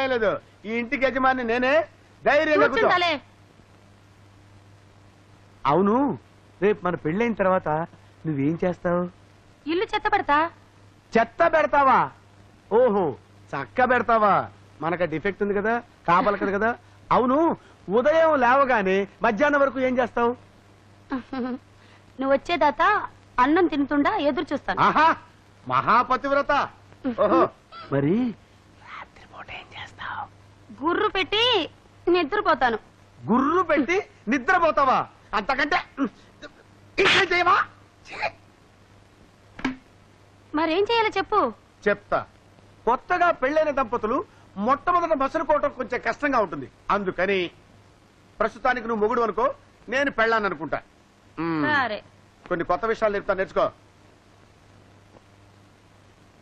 భయం లేదు. ఈ ఇంటికి యజమాని నేనే. ధైర్యంగా కూర్చో. కూర్చుంటాలే. అవును. రేపు మన పెళ్ళైన తర్వాత నువ్వేం చేస్తావు? ఇల్లు చెత్త పెడతా. చెత్త పెడతావా? ఓహో చక్క పెడతావా? మనకు డిఫెక్ట్ ఉంది కదా కాపలకదు కదా అవును ఉదయం లేవగానే మధ్యాహ్నం వరకు ఏం చేస్తావు? నువ్వు వచ్చేదాత అన్నం తింటుండా ఎదురు చూస్తాను. ఆహా మహాపతివ్రత. ఓహో. మరి రాత్రిపూట ఏం చేస్తావు? గుర్రు పెట్టి నిద్రపోతాను. గుర్రు పెట్టి నిద్రపోతావా? అంతకంటే ఇంకా చేయవా? మరేం చేయాలో చెప్పు. చెప్తా. కొత్తగా పెళ్ళైన దంపతులు మొట్టమొదట మసలుకోవటం కొంచెం కష్టంగా ఉంటుంది. అందుకని ప్రస్తుతానికి నువ్వు మొగుడు అనుకో నేను పెళ్ళాను అనుకుంటా మ్మ్. సరే. కొన్ని కొత్త విషయాలు చెప్తా నేర్చుకో.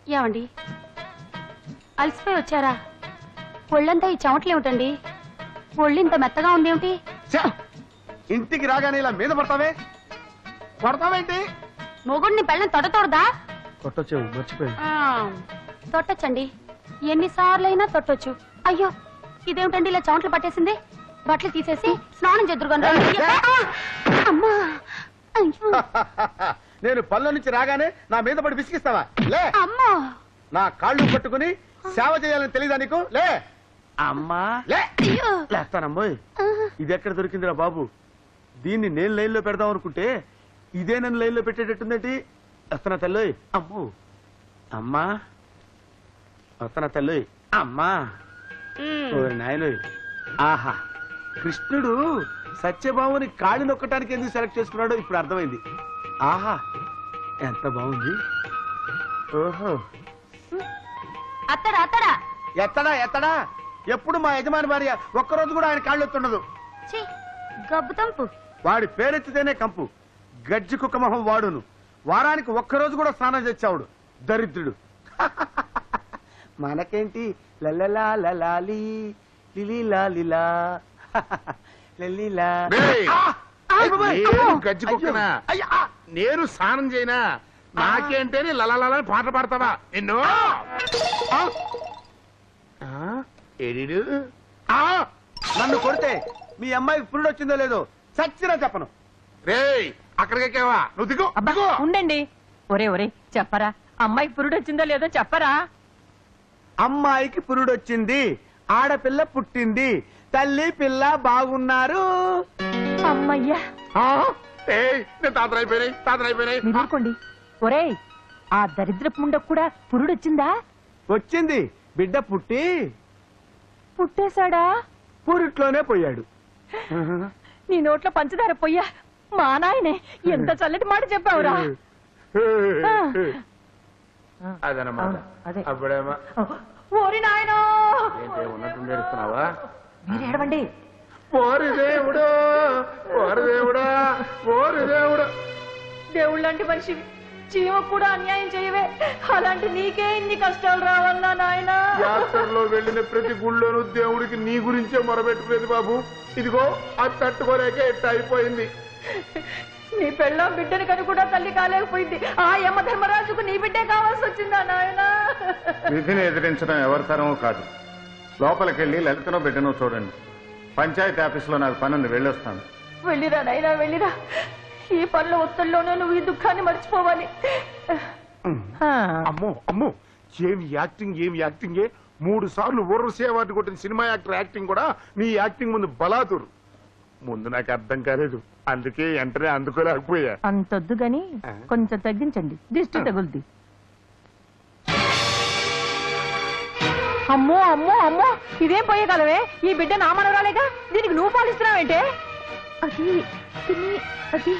ఏమండి? అలసిపోయి వచ్చారా? ఒళ్ళంతా ఈ చెమటలు ఏమిటండి? ఒళ్ళు ఇంత మెత్తగా ఉందేమిటి? ఛ! ఇంటికి రాగానే ఇలా మీద పడతావే? పడతావేంటి? మొగుడిని పెళ్ళని తొడతోడదా కొట్టొచ్చావు మర్చిపోయి ఆ, తొట్టొచ్చండి. ఎన్నిసార్లైనా తొట్టొచ్చు. అయ్యో ఇదేమిటండి ఇలా చెమటలు పట్టేసింది? బట్టలు తీసేసి స్నానం చేద్దురుగాను రండి. అమ్మా! అయ్యో! నేను పళ్ళ నుంచి రాగానే నా మీద పడి విసిగిస్తావా? లే! అమ్మా! నా కాళ్ళు పట్టుకుని సేవ చేయాలని తెలీదా నీకు? లే! అమ్మా! లే! లేస్తానమ్మోయ్ ఇది ఎక్కడ దొరికిందిరా బాబు? దీన్ని నేను లైన్లో పెడదాం అనుకుంటే ఇదే నన్ను లైన్లో పెట్టేటట్టుందేంటి? వస్తున్నా తల్లోయ్ అమ్మో! అమ్మా! వస్తున్నా తల్లోయ్ అమ్మా! ఓరి నాయనోయ్ ఆహా! కృష్ణుడు సత్యభామని కాళ్ళు నొక్కటానికి ఎందుకు సెలెక్ట్ చేసుకున్నాడో ఇప్పుడు అర్థమైంది. ఆహా! ఎంత బాగుంది. ఓహో! అత్తడా అత్తడా? ఎత్తడా ఎత్తడా? ఎప్పుడు మా యజమాని భార్య ఒక్కరోజు కూడా ఆయన కాళ్ళు ఎత్తుండదు. ఛీ గబ్బు తంపు. వాడి పేరెత్తితేనే కంపు. గజ్జి కుక్క మొహం వాడును. వారానికి ఒక్కరోజు కూడా స్నానం చేసావుడు. దరిద్రుడు. మనకేంటి? లలలా లలాలి లిలీలా లిలా. లలిలా. ఆ! నేను అమ్మో! గజ్జి కుక్కనా? అయ్యో! అయ్యా! నేను స్నానం చేయనా? నాకేంటని లలలని పాట పాడతావా? నిన్ను! ఆ, ఏడీడు? ఆ! నన్ను కొడితే మీ అమ్మాయికి పురుడు వచ్చిందో లేదో చచ్చినా చెప్పను. రేయ్ అక్కడికెక్కావా? నువ్వు దిగు అబ్బా దిగు! ఉండండి. ఒరే ఒరే చెప్పరా? అమ్మాయి పురుడు వచ్చిందో లేదో చెప్పరా? అమ్మాయికి పురుడొచ్చింది ఆడపిల్ల పుట్టింది తల్లి పిల్ల బాగున్నారు. అమ్మయ్యా! ఆ, ఏయ్ నేను తాతరైపోయినాయి తాతరైపోయినాయి మీరు ఊరుకోండి. ఒరే ఆ దరిద్రపు ముండకు కూడా పురుడు వచ్చిందా. బిడ్డ పుట్టి పుట్టేశాడా? పురిట్లోనే పోయాడు. నీ నోట్లో పంచదార పొయ్యా మా నాయనే. ఎంత చల్లటి మాట చెప్పావురా. అదనమాట. అప్పుడేమో. ఓరి నాయనో! ఏంటి ఉన్నట్టు ఏడుస్తున్నావా మీరు ఏడవండి. ఓరి దేవుడు! ఓరి దేవుడా! ఓరి దేవుడు! దేవుళ్ళంటి మనిషి చీమ కూడా అన్యాయం చేయవే. అలాంటి నీకే ఇన్ని కష్టాలు రావాలన్నా నాయనా? యాత్రలో వెళ్ళిన ప్రతి గుళ్ళోనూ దేవుడికి నీ గురించే మొరబెట్టుకునేది బాబు. ఇదిగో అది తట్టుకోలేక ఎట్ట అయిపోయింది. నీ పెళ్ళం బిడ్డని కని కూడా తల్లి కాలేకపోయింది. ఆ యమ ధర్మరాజుకు నీ బిడ్డే కావాల్సి వచ్చిందా నాయనా? విధిని ఎదిరించడం ఎవరి తరమో కాదు. లోపలికెళ్ళి లలితనో బిడ్డనో చూడండి. పంచాయతీ ఆఫీసులో నాకు పని ఉంది వెళ్ళొస్తాను. వెళ్ళిరా నాయనా వెళ్ళిరా. ఈ పనుల ఒత్తిడిలోనే నువ్వు ఈ దుఃఖాన్ని మర్చిపోవాలి. అమ్మో అమ్మో. ఏమి యాక్టింగ్ ఏమి యాక్టింగే? మూడు సార్లు ఊర్వశి అవార్డు కొట్టిన సినిమా యాక్టర్ యాక్టింగ్ కూడా నీ యాక్టింగ్ ముందు బలాతురు. ముందు నాకు అర్థం కాలేదు. అందుకే వెంటనే అందుకోలేకపోయా. అంతొద్దు గాని కొంచెం తగ్గించండి. దిష్టి తగులుద్ది. అమ్మో అమ్మో అమ్మో. ఇదేం పోయేగలవే ఈ బిడ్డ నా మనవరాలేగా? దీనికి నువ్వు పాలిస్తున్నావేంటే? అది అది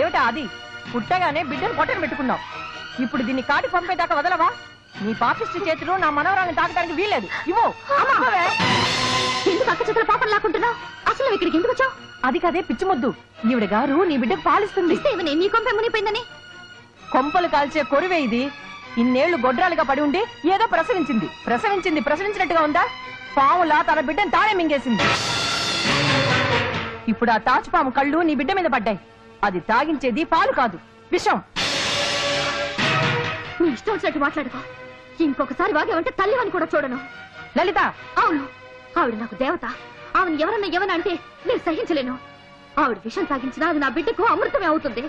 ఏమిటా అది? పుట్టగానే బిడ్డను పొట్టను పెట్టుకున్నావు. ఇప్పుడు దీన్ని కాటి పంపేదాకా వదలవా? నీ పాపిష్టి చేతులు నా మనవరాలను తాకడానికి వీల్లేదు. ఇవ్వు. ఎందుకు అక్క చేతుల పాపం లాక్కుంటున్నావు? అసలు నువ్వు ఇక్కడికి ఎందుకు వచ్చావు? అది కదే పిచ్చి ముద్దు. ఈవిడ గారు నీ బిడ్డకు పాలిస్తుంది. ఇస్తే నీ కొంపే మునిపోయిందని కొంపలు కాల్చే కొరువే ఇది. ఇన్నేళ్ళు గొడ్రాలుగా పడి ఉండి ఏదో ప్రసవించింది. ప్రసవించింది ప్రసవించినట్టుగా ఉందా? పాములా తన బిడ్డను తానే మింగేసింది. ఇప్పుడు ఆ తాచుపాము కళ్ళు నీ బిడ్డ మీద పడ్డాయి. అది తాగించేది పాలు కాదు విషం. నీ ఇష్టం వచ్చినట్టు మాట్లాడుకో. ఇంకొకసారి వాగేమంటే తల్లివని కూడా చూడను. లలిత! అవును. ఆవిడ నాకు దేవత. ఆవిడ ఎవరన్నా ఎవరన్నా అంటే నేను సహించలేను. ఆవిడ విషం తాగించినా అది నా బిడ్డకు అమృతమే అవుతుంది.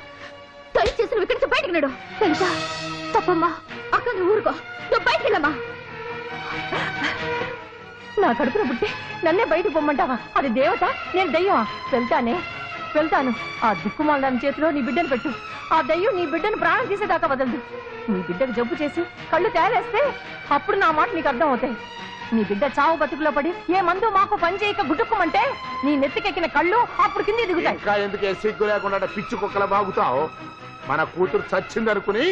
దయచేసి నువ్వు ఇక్కడి నుంచి బయటకు నడు. తెలుసా తప్పమ్మా. అక్క నువ్వు ఊరుకో. నువ్వు బయటికి వెళ్ళమ్మా నా కడుపున పుట్టి నన్నే బయటకు పొమ్మంటావా? అది దేవత? నేను దయ్యమా? వెళ్తానే. వెళ్తాను. ఆ దిక్కుమాలని చేతిలో నీ బిడ్డను పెట్టు. ఆ దయ్యం నీ బిడ్డను ప్రాణం తీసేదాకా వదలదు. నీ బిడ్డకు జబ్బు చేసి కళ్ళు తేలేస్తే అప్పుడు నా మాట నీకు అర్థం అవుతాయి నీ బిడ్డ చావు బతుకులో పడి ఏ మందు మాకు పని చేయక గుట్టుకుమంటే నీ నెత్తికెక్కిన కళ్ళు అప్పుడు కింద దిగుతాయి. ఇంకా ఎందుకే సిగ్గు లేకుండా పిచ్చి కుక్కల బాగుతావు? మన కూతురు చచ్చింది అనుకుని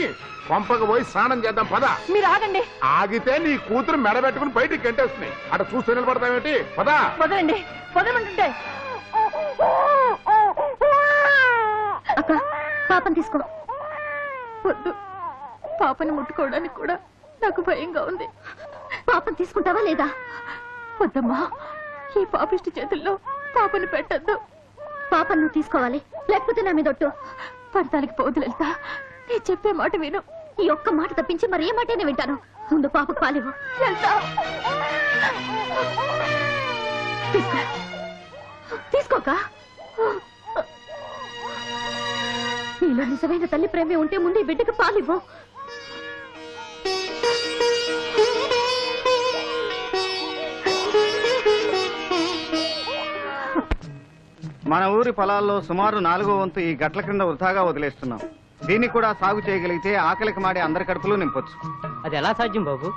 పంపక పోయి స్నానం చేద్దాం పద. మీరు ఆగండి. ఆగితే నీ కూతురు మెడబెట్టుకుని బయటికి గంటేస్తున్నాయి. అటు చూస్తూ నిలబడతావేంటి పద. వదలండి. వదలమంటుంటే. అక్క పాపం తీసుకో. వద్దు. పాపని ముట్టుకోవడానికి కూడా నాకు భయంగా ఉంది. పాపం తీసుకుంటావా లేదా? వద్దమ్మా ఈ పాపిష్టి చేతుల్లో పాపను పెట్టద్దు. పాపను నువ్వు తీసుకోవాలి. లేకపోతే నా మీద ఒట్టు. పడతానికి పోదు లలిత. నేను చెప్పే మాట విను. ఈ ఒక్క మాట తప్పించి మరి ఏ మాటైనా వింటాను. ముందు పాపకు పాలేవు లలిత! తీసుకోక. నీలో నిజమైన తల్లి ప్రేమే ఉంటే ముందు ఈ బిడ్డకు పాలివ్వు. మన ఊరి పొలాల్లో సుమారు నాలుగో వంతు ఈ గట్ల క్రింద వృధాగా వదిలేస్తున్నాం. దీన్ని కూడా సాగు చేయగలిగితే ఆకలికి మాడి అందరి కడుపులు నింపొచ్చు. అది ఎలా సాధ్యం బాబు?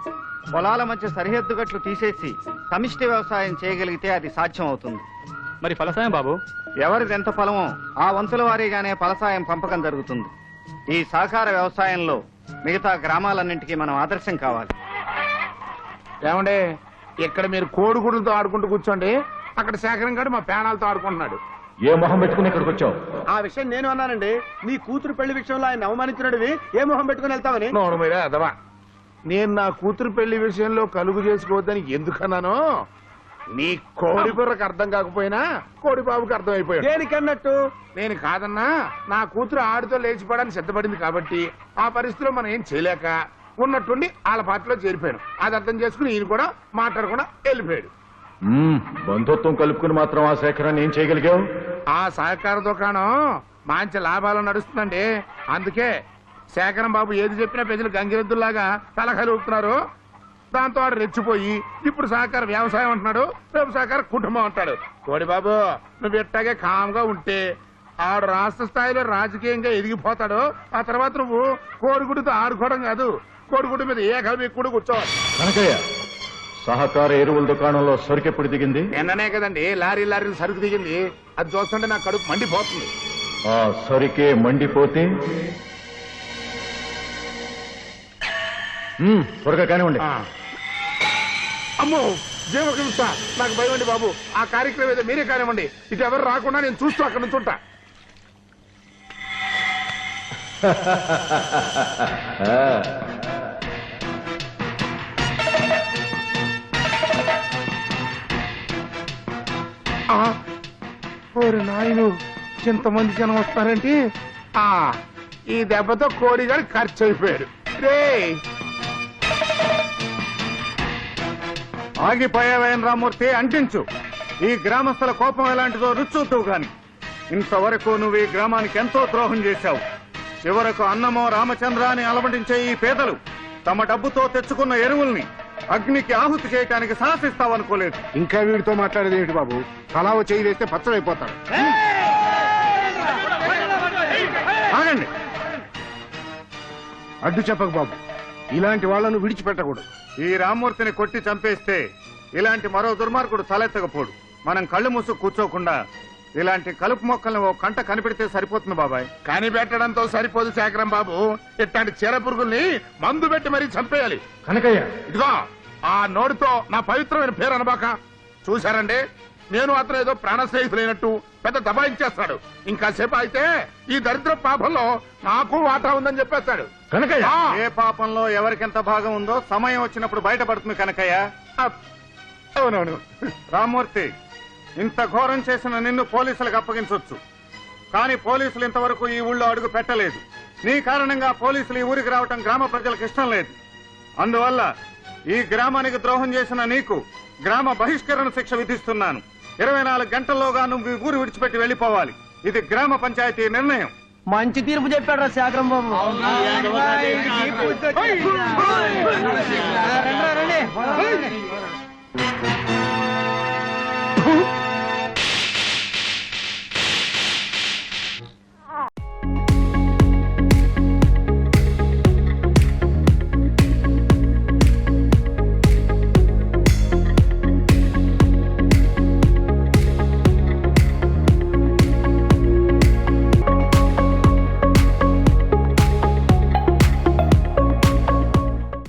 పొలాల మధ్య సరిహద్దు గట్లు తీసేసి సమిష్టి వ్యవసాయం చేయగలిగితే అది సాధ్యం అవుతుంది. మరి ఫలసాయం బాబు? ఎవరిది ఎంత పొలమో ఆ వంతుల వారీగానే ఫలసాయం పంపకం జరుగుతుంది. ఈ సహకార వ్యవసాయంలో మిగతా గ్రామాలన్నింటికీ మనం ఆదర్శం కావాలి. ఏమండే ఇక్కడ మీరు కోడిగుడులతో ఆడుకుంటూ కూర్చోండి. అక్కడ శేఖరం గారు మా పేనాలతో ఆడుకుంటున్నాడు. ఏ మొహం పెట్టుకుని ఇక్కడికి వచ్చావు? ఆ విషయం నేను అన్నానండి. నీ కూతురు పెళ్ళి విషయంలో ఆయన అవమానించినడివి. ఏ మొహం పెట్టుకుని వెళ్తావని? నోరు మీరే అదవా. నేను నా కూతురు పెళ్ళి విషయంలో కలుగు చేసుకోవద్దని ఎందుకన్నానో? నీ కోడి బుర్రకు అర్థం కాకపోయినా కోడి బాబుకి అర్థం అయిపోయాడు దేనికన్నట్టు? నేను కాదన్నా నా కూతురు ఆడితో లేచిపోవడానికి సిద్ధపడింది కాబట్టి ఆ పరిస్థితిలో మనం ఏం చేయలేక ఉన్నట్టుండి వాళ్ళ పార్టీలో చేరిపోయాను అది అర్థం చేసుకుని ఈయన కూడా మాట్లాడకుండా వెళ్ళిపోయాడు. బంధుత్వం కలుపుకుని మాత్రం ఆ సేకరణ ఏం చేయగలిగావు? ఆ సహకార దుకాణం మంచి లాభాలు నడుస్తుందండి. అందుకే శేఖరం బాబు ఏది చెప్పినా ప్రజలు గంగిరెద్దుల్లాగా తలకాయలు ఊపుతున్నారు దాంతో వాడు రెచ్చిపోయి ఇప్పుడు సహకార వ్యవసాయం అంటున్నాడు రేపు సహకార కుటుంబం అంటాడు. కోడి బాబు నువ్వు ఇట్టాగే కామ్గా ఉంటే ఆడు రాష్ట్ర స్థాయిలో రాజకీయంగా ఎదిగిపోతాడు. ఆ తర్వాత నువ్వు కోడిగుడితో ఆడుకోవడం కాదు కోడిగుడి మీద ఏ కలిపి కూడా కూర్చోవాలి. సహకార ఎరువుల దుకాణంలో సరుకెప్పుడు దిగింది? నిన్ననే కదండి లారీ లారీ సరుకు దిగింది. అది చూస్తుంటే నా కడుపు మండిపోతుంది. ఆ సరికే మండిపోతే? మ్మ్, త్వరగా కానివ్వండి. ఆ. అమ్మో జీవహింస నాకు భయం అండి బాబు. ఆ కార్యక్రమం ఏదో మీరే కానివ్వండి. ఇటు ఎవరు రాకుండా నేను చూస్తూ అక్కడ నుంచి ఉంటా ఓరి నాయను ఇంతమంది జనం వస్తారంటే? ఆ ఈ దెబ్బతో కోడిగాడు ఖర్చు అయిపోయాడు రే! ఆగిపోయావేం రామూర్తి అంటించు. ఈ గ్రామస్తుల కోపం ఎలాంటిదో రుచూతువు గాని. ఇంతవరకు నువ్వు ఈ గ్రామానికి ఎంతో ద్రోహం చేశావు. చివరకు అన్నమో రామచంద్ర అని అలమటించే ఈ పేదలు తమ డబ్బుతో తెచ్చుకున్న ఎరువుల్ని అగ్నికి ఆహుతి చేయటానికి సాహసిస్తావనుకోలేదు ఇంకా వీడితో మాట్లాడేది ఏంటి బాబు? తలావ చేయి వేస్తే పచ్చడైపోతాడు ఆగండి. అడ్డు చెప్పకు బాబు. ఇలాంటి వాళ్ళను విడిచిపెట్టకూడదు. ఈ రామ్మూర్తిని కొట్టి చంపేస్తే ఇలాంటి మరో దుర్మార్గుడు తలెత్తకపోడు. మనం కళ్ళు మూసు కూర్చోకుండా ఇలాంటి కలుపు మొక్కల్ని ఓ కంట కనిపెడితే సరిపోతుంది బాబాయ్. కనిపెట్టడంతో సరిపోదు శేఖరం బాబు. ఇట్లాంటి చీర పురుగుల్ని మందు పెట్టి మరీ చంపేయాలి. కనకయ్య. ఇదిగో ఆ నోటితో నా పవిత్రమైన పేరు అనబాక. చూశారండి? నేను అతను ఏదో ప్రాణ స్నేహితులైనట్టు పెద్ద దబాయించేస్తాడు. ఇంకా సేపు అయితే ఈ దరిద్ర పాపంలో నాకు వాటా ఉందని చెప్పేస్తాడు. కనకయ్య. ఆ, ఏ పాపంలో ఎవరికెంత భాగం ఉందో సమయం వచ్చినప్పుడు బయటపడుతుంది కనకయ్య. అవునవును. రామ్మూర్తి ఇంత ఘోరం చేసిన నిన్ను పోలీసులకు అప్పగించొచ్చు. కానీ పోలీసులు ఇంతవరకు ఈ ఊళ్ళో అడుగు పెట్టలేదు. నీ కారణంగా పోలీసులు ఈ ఊరికి రావటం గ్రామ ప్రజలకు ఇష్టం లేదు. అందువల్ల ఈ గ్రామానికి ద్రోహం చేసిన నీకు గ్రామ బహిష్కరణ శిక్ష విధిస్తున్నాను. ఇరవై నాలుగు గంటల్లోగా నువ్వు ఈ ఊరు విడిచిపెట్టి వెళ్ళిపోవాలి. ఇది గ్రామ పంచాయతీ నిర్ణయం. మంచి తీర్పు చెప్పాడు. రా శాకరం బాబు రండి.